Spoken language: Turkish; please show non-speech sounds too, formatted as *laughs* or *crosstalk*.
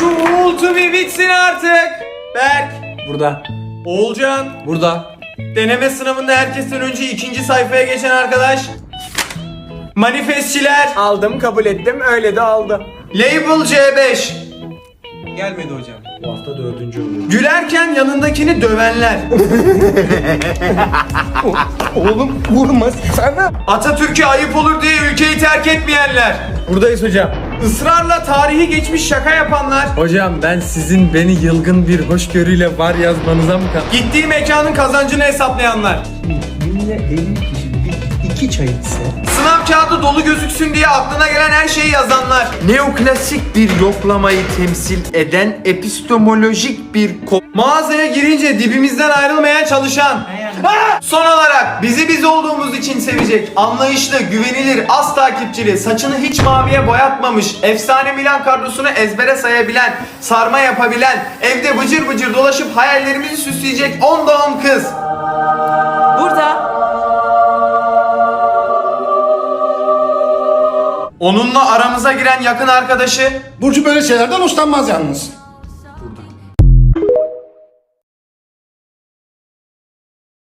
Şu uğultu bir bitsin artık. Berk, Burada. Oğulcan, Burada. deneme sınavında herkesten önce ikinci sayfaya geçen arkadaş. Manifestçiler, Aldım kabul ettim öyle de aldı. Label C5. Gelmedi hocam. Bu hafta dördüncü oluyor. Gülerken yanındakini dövenler. *laughs* Oğlum vurma sana. Atatürk'e ayıp olur diye ülkeyi terk etmeyenler. Buradayız hocam. Israrla tarihi geçmiş şaka yapanlar. Hocam ben sizin beni yılgın bir hoşgörüyle var yazmanıza mı kaldım? Gittiği mekanın kazancını hesaplayanlar. Günde 50 kişi bir, iki çay içse Sınav kağıdı dolu gözüksün diye aklına gelen her şeyi yazanlar. Neoklasik bir yoklamayı temsil eden epistemolojik bir ko- Mağazaya girince dibimizden ayrılmaya çalışan. Ha! Son olarak bizi biz olduğumuz için sevecek, anlayışlı, güvenilir, az takipçili, saçını hiç maviye boyatmamış, efsane Milan kadrosunu ezbere sayabilen, sarma yapabilen, evde bıcır bıcır dolaşıp hayallerimizi süsleyecek 10 doğum kız. Onunla aramıza giren yakın arkadaşı Burcu böyle şeylerden hoşlanmaz yalnız.